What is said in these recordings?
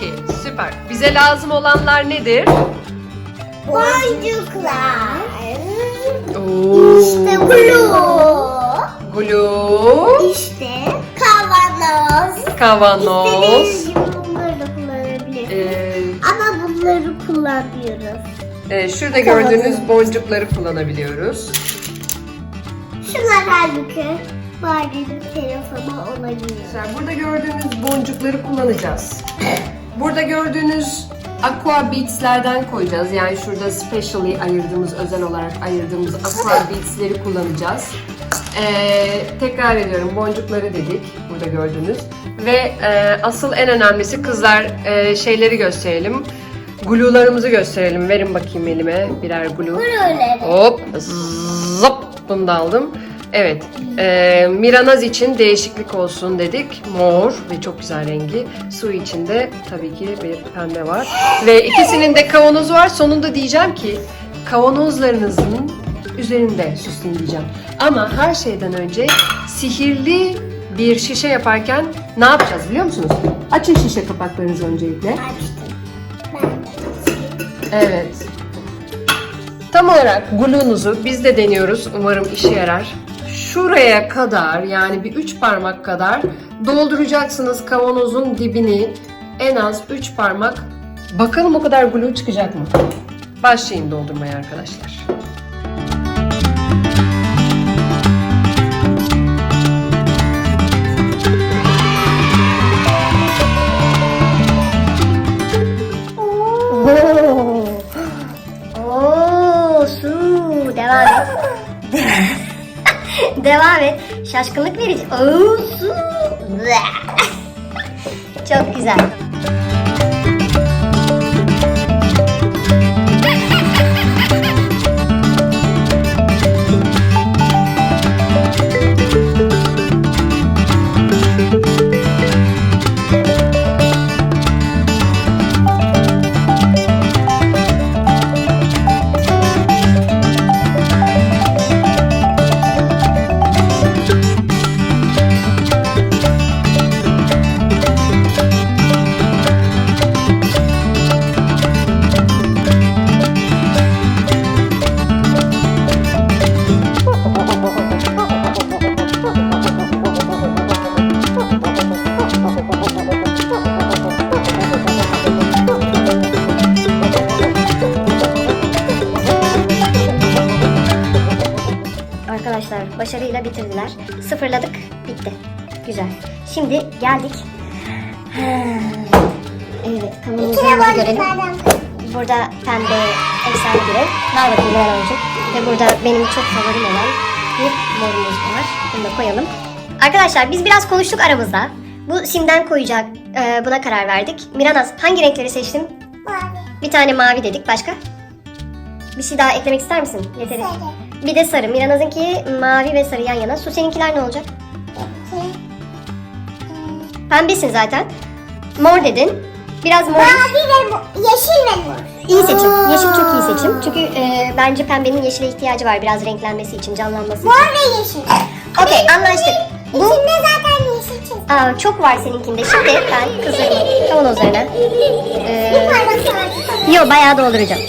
Peki süper. Bize lazım olanlar nedir? Boncuklar. Oo. İşte glue. Glue, İşte kavanoz. kavanoz, İstediğiniz gibi bunları da kullanabilirsiniz. ee, Ama bunları kullanmıyoruz. e, şurada gördüğünüz boncukları kullanabiliyoruz. Şunlar halbuki Barbie'nin telefonu olabilir. Güzel. Burada gördüğünüz boncukları kullanacağız. Burada gördüğünüz Aqua Beads'lerden koyacağız. Yani şurada specially ayırdığımız, özel olarak ayırdığımız Aqua Beads'leri kullanacağız. Ee, tekrar ediyorum boncukları dedik burada gördüğünüz. Ve e, asıl en önemlisi kızlar e, şeyleri gösterelim. Glue'larımızı gösterelim. Verin bakayım elime birer glue. Buraları. Hop zıp bunu da aldım. Evet e, Miranaz için değişiklik olsun dedik. Mor ve çok güzel rengi. Su için de tabii ki bir pembe var. Ve ikisinin de kavanozu var. Sonunda diyeceğim ki kavanozlarınızın üzerinde süsleyin diyeceğim. Ama her şeyden önce sihirli bir şişe yaparken ne yapacağız biliyor musunuz? Açın şişe kapaklarınızı öncelikle. Açtım. Evet. Tam olarak glue'nuzu biz de deniyoruz. Umarım işe yarar. Şuraya kadar yani bir üç parmak kadar dolduracaksınız kavanozun dibini. En az üç parmak. Bakalım o kadar glue çıkacak mı? Başlayın doldurmaya arkadaşlar. Devam et. Şaşkınlık verici. Çok güzel. Başarıyla bitirdiler. Sıfırladık. Bitti. Güzel. Şimdi geldik. Evet kavanozlarımızı görelim. Burada pembe efsane bir renk. Ver bakayım neler olacak. Ve burada benim çok favorim olan bir morumuz var. Bunu da koyalım. Arkadaşlar biz biraz konuştuk aramızda. Bu simden koyacak e, buna karar verdik. Miranaz hangi renkleri seçtin? Mavi. Bir tane mavi dedik. Başka? Bir şey daha eklemek ister misin? Yeteri. Sarı. Bir de sarı. Miranaz'ınki mavi ve sarı yan yana. Su seninkiler ne olacak? İki. Pembesin zaten. Mor dedin. Biraz mor. Mavi ve mo- yeşil ve mor. İyi seçim. Yeşil çok iyi seçim. Çünkü e, bence pembenin yeşile ihtiyacı var biraz renklenmesi için, canlanması için. Mor ve yeşil. Okey anlaştık. Bu İçinde zaten yeşil çizgi. Aa, çok var seninkinde. Şimdi ben kızların kavanozlarına e, Pardon sana. Yo bayağı dolduracağım.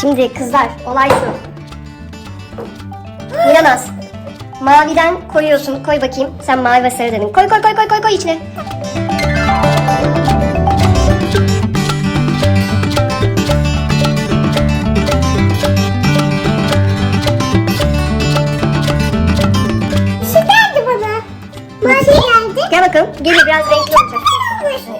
Şimdi kızlar olay şu. Miranaz. Maviden koyuyorsun. Koy bakayım. Sen mavi ve sarı dedin. Koy koy koy koy koy koy içine. Bana. Mavi geldi. Gel bakalım. Geliyor biraz renkli olacak.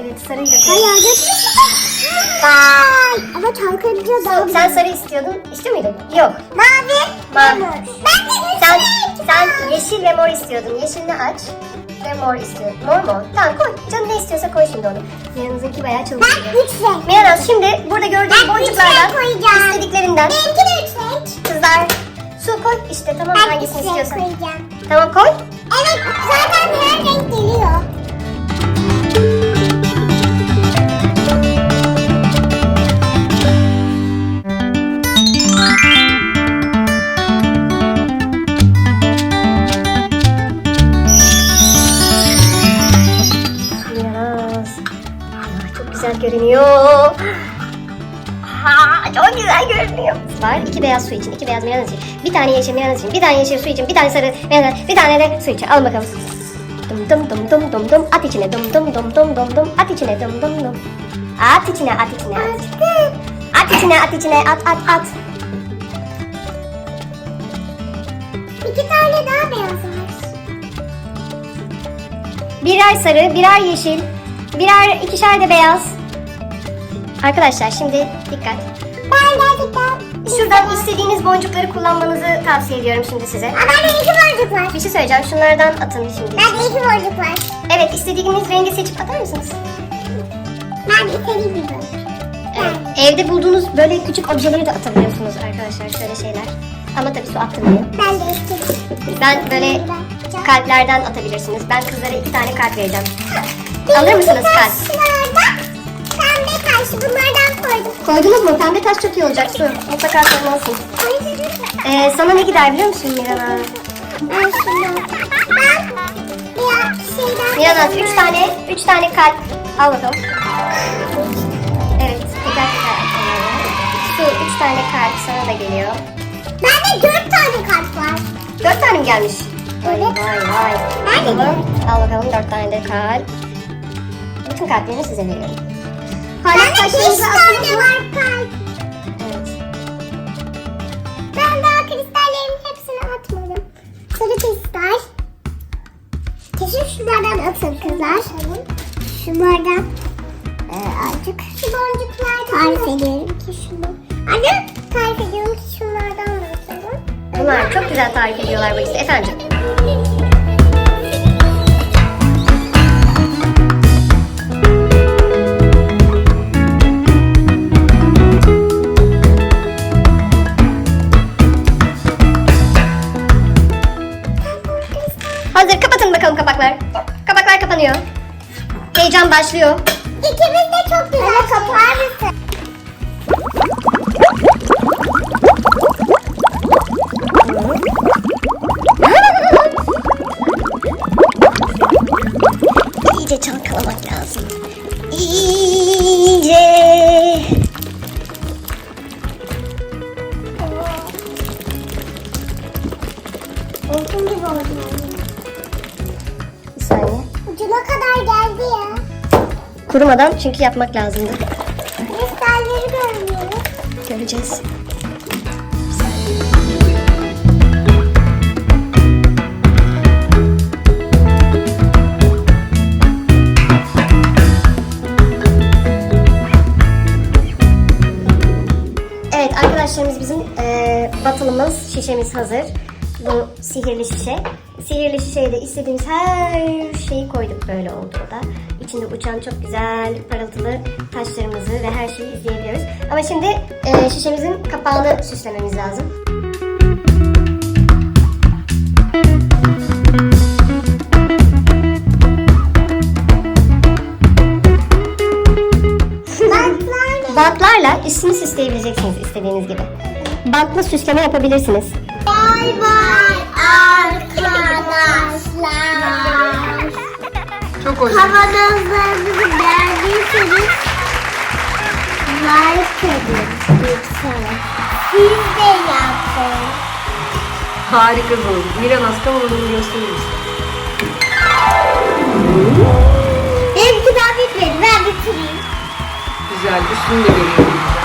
Evet. Bayağı da Vay. Ama çalkanınca daha Sen, sen sarı istiyordun. İstiyor muydun? Yok. Mavi. Mavi. mor. Ben de Sen, sen yeşil ve mor istiyordun. Yeşilini aç. Ve mor istiyordun. Mor mu? Tamam koy. Canın ne istiyorsa koy şimdi onu. Miran'ınki bayağı çabuk Ben üç renk. Miran şimdi burada gördüğün Ben boncuklardan koyacağım. istediklerinden Benimki de üç renk. kızlar su koy işte tamam Ben hangisini istiyorsan. koyacağım. Tamam koy. zaten her renk geliyor. Çok güzel görünüyor. Var iki beyaz su için, iki beyaz miranaz için. Bir tane yeşil miranaz için, bir tane yeşil su için, bir tane sarı miranaz, bir tane de su için. Al bakalım. Dum dum dum dum dum dum at içine dum dum dum dum dum dum at içine dum dum dum. At içine at içine at. At içine at içine at at at. İki tane daha beyaz var. Birer sarı, birer yeşil, birer ikişer de beyaz. Arkadaşlar şimdi dikkat. Ben gerçekten... Şuradan istediğiniz boncukları kullanmanızı tavsiye ediyorum şimdi size. Aa, bende iki boncuk var. Bir şey söyleyeceğim. Şunlardan atın şimdi. Bende iki boncuk var. Evet, istediğiniz rengi seçip atar mısınız? Ben istediğim gibi. Evet. Evde bulduğunuz böyle küçük objeleri de atabiliyorsunuz arkadaşlar. Şöyle şeyler. Ama tabii su attırmıyor. Ben de istediğim. Ben böyle kalplerden atabilirsiniz. Ben kızlara iki tane kalp vereceğim. Alır mısınız kalp? Taşlarda Koydunuz mu? Pembe taş çok iyi olacak. Su. Mutlaka koymalısın. Ee, sana ne gider biliyor musun Mirana? Ben şunu. Ben bir şeyden... Mirana üç tane, üç tane kalp. Al bakalım. Evet, teker teker at onları. Su, üç tane kalp sana da geliyor. Bende dört tane kart var. Dört tane mi gelmiş? Evet. vay vay. De Bakalım. Al bakalım dört tane de kalp. Bütün kalplerini size veriyorum. Hala Bende beş tane var kalp. Evet. Ben daha kristallerimin hepsini atmadım. Sarı kristal. Kesin şunlardan atın kızlar. Şunlardan e, azıcık. Şu boncuklardan tarif ediyorum ki şunu. Anne tarif ediyorum ki şunlardan da atalım. Bunlar çok güzel tarif ediyorlar bu ikisi. Efendim. Heyecan başlıyor. İkimiz de çok güzel. Anne kapar mısın? İyice çalkalamak lazım. İyice. Olsun gibi oldu. Bir saniye. Ucuna kadar geldi ya. Kurumadan çünkü yapmak lazımdı. Kristalleri görmüyorum. Göreceğiz. Evet arkadaşlarımız bizim eee batılımız, şişemiz hazır. Bu sihirli şişe. Sihirli şişeye de istediğimiz her şeyi koyduk böyle oldu da. İçinde uçan çok güzel parıltılı taşlarımızı ve her şeyi izleyebiliyoruz. Ama şimdi eee, şişemizin kapağını süslememiz lazım. Bantlar Bantlarla üstünü süsleyebileceksiniz istediğiniz gibi. Bantla süsleme yapabilirsiniz. Bay bay arkadaşlar. Çok hoş. Kavanozlarımızı beğendiyseniz like edin lütfen. Siz de yapın. Harikasınız. Miran Aska onu gösterir misin? Benimki daha bitmedi. Ben bitireyim. Güzel. Üstünü de görüyorum.